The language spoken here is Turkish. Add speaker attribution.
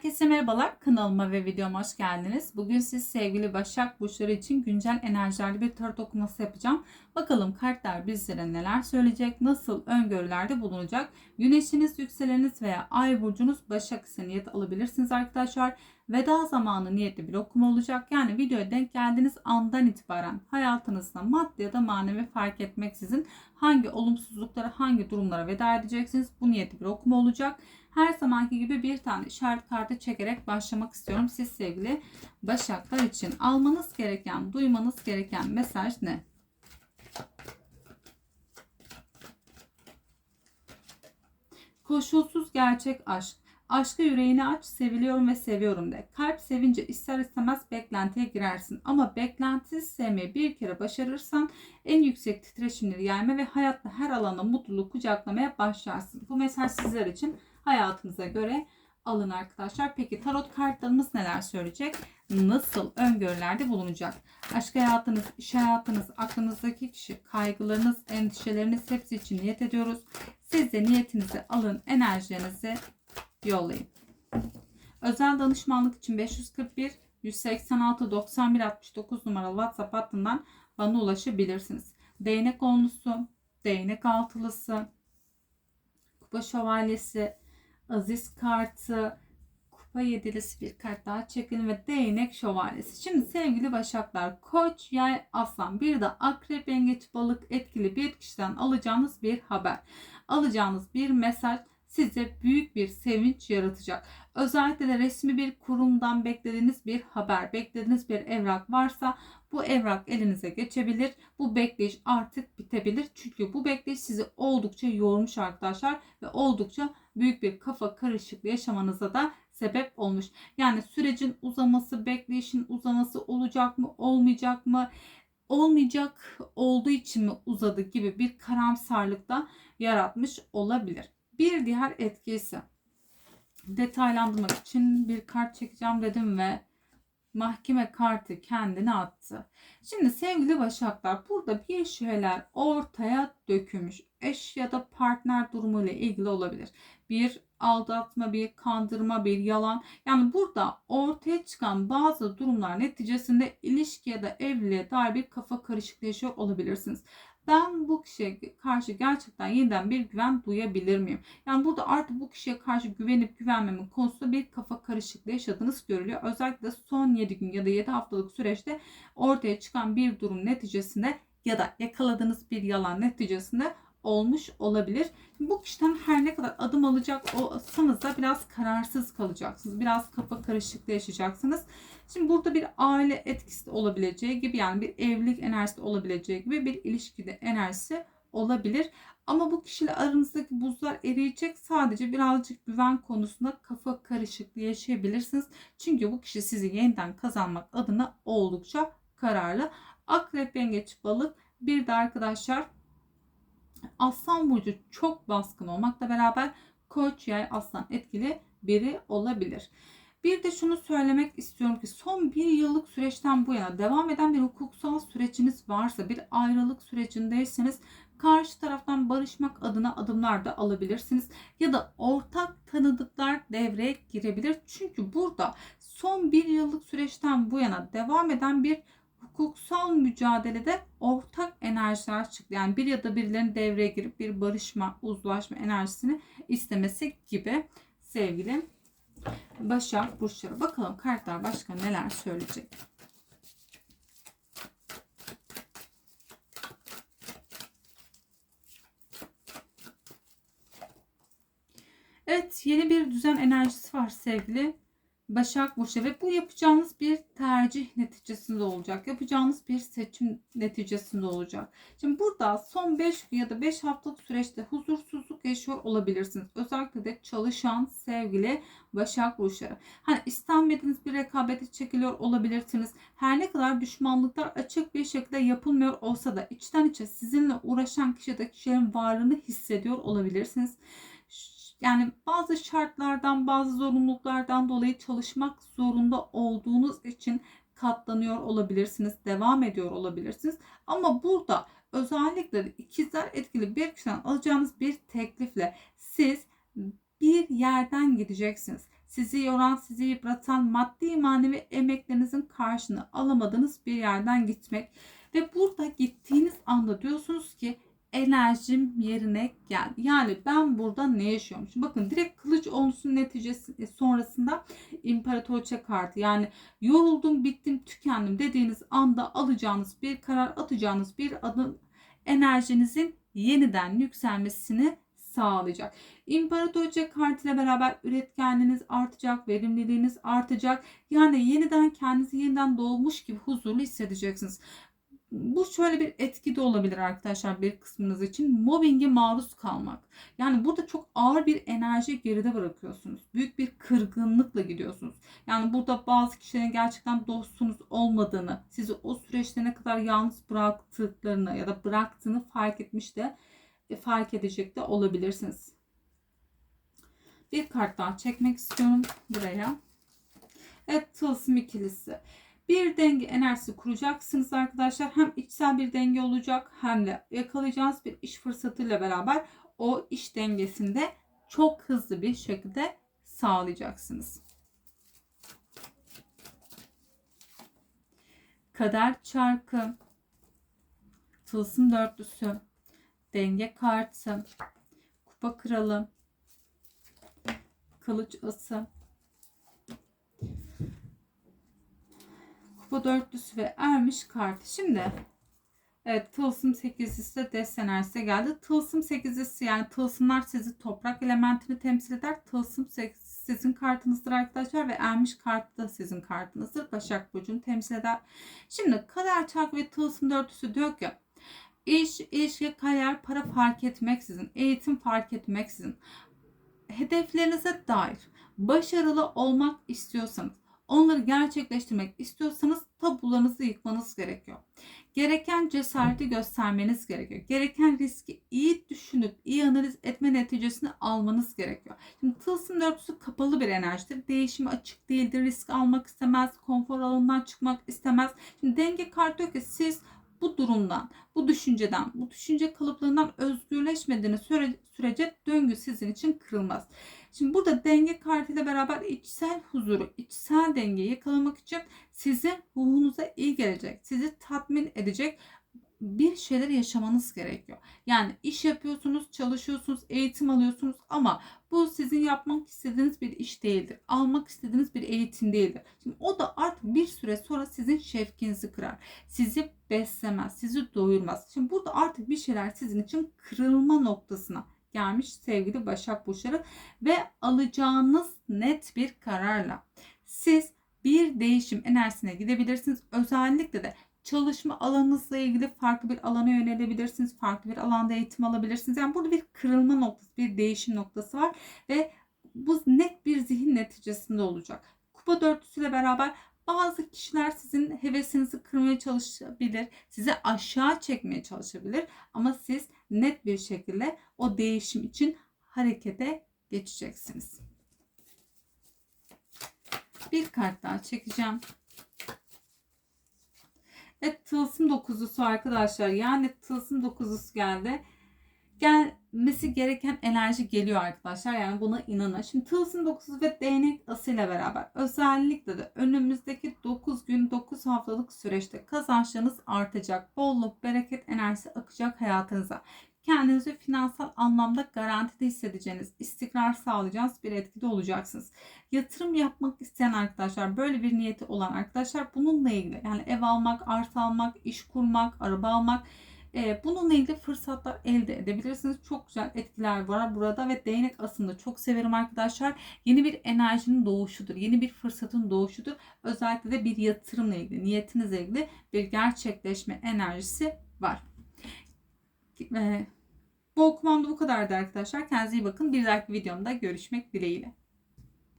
Speaker 1: Herkese merhabalar. Kanalıma ve videoma hoş geldiniz. Bugün siz sevgili Başak Burçları için güncel enerjilerle bir tarot okuması yapacağım. Bakalım kartlar bizlere neler söyleyecek, nasıl öngörülerde bulunacak. Güneşiniz, yükseleniniz veya ay burcunuz Başak ise niyet alabilirsiniz arkadaşlar. Veda zamanı niyetli bir okuma olacak. Yani videoya denk geldiğiniz andan itibaren hayatınızda maddi ya da manevi fark etmeksizin hangi olumsuzluklara, hangi durumlara veda edeceksiniz. Bu niyetli bir okuma olacak. Her zamanki gibi bir tane işaret kartı çekerek başlamak istiyorum. Siz sevgili Başaklar için almanız gereken, duymanız gereken mesaj ne? Koşulsuz gerçek aşk. Aşkı yüreğini aç, seviliyorum ve seviyorum de. Kalp sevince ister istemez beklentiye girersin. Ama beklentisiz sevmeyi bir kere başarırsan en yüksek titreşimleri yayma ve hayatta her alanda mutluluğu kucaklamaya başlarsın. Bu mesaj sizler için hayatınıza göre alın arkadaşlar. Peki tarot kartlarımız neler söyleyecek? Nasıl öngörülerde bulunacak? Aşk hayatınız, iş hayatınız, aklınızdaki kişi, kaygılarınız, endişeleriniz hepsi için niyet ediyoruz. Siz de niyetinizi alın, enerjilerinizi yollayın. Özel danışmanlık için 541 186 91 69 numaralı WhatsApp hattından bana ulaşabilirsiniz. Değnek onlusu, değnek altılısı, kupa şövalyesi, aziz kartı, kupa yedilisi bir kart daha çekin ve değnek şövalyesi. Şimdi sevgili başaklar koç, yay, aslan bir de akrep, yengeç, balık etkili bir kişiden alacağınız bir haber. Alacağınız bir mesaj size büyük bir sevinç yaratacak. Özellikle de resmi bir kurumdan beklediğiniz bir haber, beklediğiniz bir evrak varsa bu evrak elinize geçebilir. Bu bekleyiş artık bitebilir. Çünkü bu bekleyiş sizi oldukça yormuş arkadaşlar ve oldukça büyük bir kafa karışıklığı yaşamanıza da sebep olmuş. Yani sürecin uzaması, bekleyişin uzaması olacak mı, olmayacak mı? Olmayacak olduğu için mi uzadı gibi bir karamsarlık da yaratmış olabilir. Bir diğer etkisi detaylandırmak için bir kart çekeceğim dedim ve mahkeme kartı kendini attı. Şimdi sevgili başaklar burada bir şeyler ortaya dökülmüş. Eş ya da partner durumu ile ilgili olabilir. Bir aldatma, bir kandırma, bir yalan. Yani burada ortaya çıkan bazı durumlar neticesinde ilişki ya da evliliğe dair bir kafa karışıklığı yaşıyor olabilirsiniz ben bu kişiye karşı gerçekten yeniden bir güven duyabilir miyim? Yani burada artık bu kişiye karşı güvenip güvenmemin konusunda bir kafa karışıklığı yaşadığınız görülüyor. Özellikle son 7 gün ya da 7 haftalık süreçte ortaya çıkan bir durum neticesinde ya da yakaladığınız bir yalan neticesinde olmuş olabilir. Bu kişiden her ne kadar adım alacak olsanız da biraz kararsız kalacaksınız. Biraz kafa karışıklığı yaşayacaksınız. Şimdi burada bir aile etkisi olabileceği gibi yani bir evlilik enerjisi olabileceği gibi bir ilişkide enerjisi olabilir. Ama bu kişiyle aranızdaki buzlar eriyecek. Sadece birazcık güven konusunda kafa karışıklığı yaşayabilirsiniz. Çünkü bu kişi sizi yeniden kazanmak adına oldukça kararlı. Akrep, yengeç, balık bir de arkadaşlar Aslan burcu çok baskın olmakla beraber Koç, Yay, Aslan etkili biri olabilir. Bir de şunu söylemek istiyorum ki son bir yıllık süreçten bu yana devam eden bir hukuksal süreciniz varsa bir ayrılık sürecindeyseniz karşı taraftan barışmak adına adımlar da alabilirsiniz. Ya da ortak tanıdıklar devreye girebilir. Çünkü burada son bir yıllık süreçten bu yana devam eden bir hukuksal mücadelede ortak enerjiler çıktı. Yani bir ya da birilerinin devreye girip bir barışma, uzlaşma enerjisini istemesi gibi sevgili Başak Burçları. Bakalım kartlar başka neler söyleyecek. Evet yeni bir düzen enerjisi var sevgili Başak Burcu ve bu yapacağınız bir tercih neticesinde olacak. Yapacağınız bir seçim neticesinde olacak. Şimdi burada son 5 ya da 5 haftalık süreçte huzursuzluk yaşıyor olabilirsiniz. Özellikle de çalışan sevgili Başak Burçları. Hani istenmediğiniz bir rekabete çekiliyor olabilirsiniz. Her ne kadar düşmanlıklar açık bir şekilde yapılmıyor olsa da içten içe sizinle uğraşan kişi de kişilerin varlığını hissediyor olabilirsiniz yani bazı şartlardan, bazı zorunluluklardan dolayı çalışmak zorunda olduğunuz için katlanıyor olabilirsiniz, devam ediyor olabilirsiniz. Ama burada özellikle ikizler etkili bir kişiden alacağınız bir teklifle siz bir yerden gideceksiniz. Sizi yoran, sizi yıpratan maddi manevi emeklerinizin karşını alamadığınız bir yerden gitmek. Ve burada gittiğiniz anda diyorsunuz ki enerjim yerine gel. Yani ben burada ne yaşıyormuşum? Bakın direkt kılıç olmuşsun neticesi e, sonrasında imparatorça kartı. Yani yoruldum, bittim, tükendim dediğiniz anda alacağınız bir karar, atacağınız bir adım enerjinizin yeniden yükselmesini sağlayacak. İmparatorca kartıyla beraber üretkenliğiniz artacak, verimliliğiniz artacak. Yani yeniden kendinizi yeniden doğmuş gibi huzurlu hissedeceksiniz. Bu şöyle bir etki de olabilir arkadaşlar bir kısmınız için. Mobbinge maruz kalmak. Yani burada çok ağır bir enerji geride bırakıyorsunuz. Büyük bir kırgınlıkla gidiyorsunuz. Yani burada bazı kişilerin gerçekten dostunuz olmadığını, sizi o süreçte ne kadar yalnız bıraktıklarını ya da bıraktığını fark etmiş de e, fark edecek de olabilirsiniz. Bir kart daha çekmek istiyorum buraya. Evet tılsım ikilisi. Bir denge enerjisi kuracaksınız arkadaşlar. Hem içsel bir denge olacak hem de yakalayacağınız bir iş fırsatıyla beraber o iş dengesinde çok hızlı bir şekilde sağlayacaksınız. Kader çarkı, tılsım dörtlüsü, denge kartı, kupa kralı, kılıç ası, kupa dörtlüsü ve ermiş kartı. Şimdi evet tılsım sekizlisi de desen enerjisi geldi. Tılsım sekizlisi yani tılsımlar sizi toprak elementini temsil eder. Tılsım sizin kartınızdır arkadaşlar ve ermiş kart da sizin kartınızdır. Başak Burcu'nu temsil eder. Şimdi kader çark ve tılsım dörtlüsü diyor ki İş, ilişki, kariyer, para fark etmeksizin, eğitim fark etmeksizin, hedeflerinize dair başarılı olmak istiyorsanız, onları gerçekleştirmek istiyorsanız tabularınızı yıkmanız gerekiyor. Gereken cesareti göstermeniz gerekiyor. Gereken riski iyi düşünüp iyi analiz etme neticesini almanız gerekiyor. Şimdi tılsım dörtlüsü kapalı bir enerjidir. Değişime açık değildir. Risk almak istemez. Konfor alanından çıkmak istemez. Şimdi denge kartı diyor ki siz bu durumdan, bu düşünceden, bu düşünce kalıplarından özgürleşmediğiniz sürece döngü sizin için kırılmaz. Şimdi burada denge kartıyla beraber içsel huzuru, içsel dengeyi yakalamak için sizin ruhunuza iyi gelecek, sizi tatmin edecek bir şeyler yaşamanız gerekiyor. Yani iş yapıyorsunuz, çalışıyorsunuz, eğitim alıyorsunuz ama bu sizin yapmak istediğiniz bir iş değildir. Almak istediğiniz bir eğitim değildir. Şimdi o da artık bir süre sonra sizin şevkinizi kırar. Sizi beslemez, sizi doyurmaz. Şimdi burada artık bir şeyler sizin için kırılma noktasına gelmiş sevgili Başak Burçları ve alacağınız net bir kararla siz bir değişim enerjisine gidebilirsiniz. Özellikle de çalışma alanınızla ilgili farklı bir alana yönelebilirsiniz. Farklı bir alanda eğitim alabilirsiniz. Yani burada bir kırılma noktası, bir değişim noktası var ve bu net bir zihin neticesinde olacak. Kupa dörtlüsüyle beraber bazı kişiler sizin hevesinizi kırmaya çalışabilir. Sizi aşağı çekmeye çalışabilir. Ama siz net bir şekilde o değişim için harekete geçeceksiniz. Bir kart daha çekeceğim. Evet tılsım dokuzusu arkadaşlar. Yani tılsım dokuzusu geldi. Gelmesi gereken enerji geliyor arkadaşlar. Yani buna inanın. Şimdi tılsım dokuzu ve değnek asıyla beraber özellikle de önümüzdeki 9 gün 9 haftalık süreçte kazançlarınız artacak. Bolluk, bereket enerjisi akacak hayatınıza kendinizi finansal anlamda garantide hissedeceğiniz, istikrar sağlayacağınız bir etkide olacaksınız. Yatırım yapmak isteyen arkadaşlar, böyle bir niyeti olan arkadaşlar bununla ilgili yani ev almak, arsa almak, iş kurmak, araba almak e, bununla ilgili fırsatlar elde edebilirsiniz. Çok güzel etkiler var burada ve değnek aslında çok severim arkadaşlar. Yeni bir enerjinin doğuşudur. Yeni bir fırsatın doğuşudur. Özellikle de bir yatırımla ilgili, niyetinizle ilgili bir gerçekleşme enerjisi var. E, bu okumam da bu kadardı arkadaşlar. Kendinize iyi bakın. Bir dahaki videomda görüşmek dileğiyle.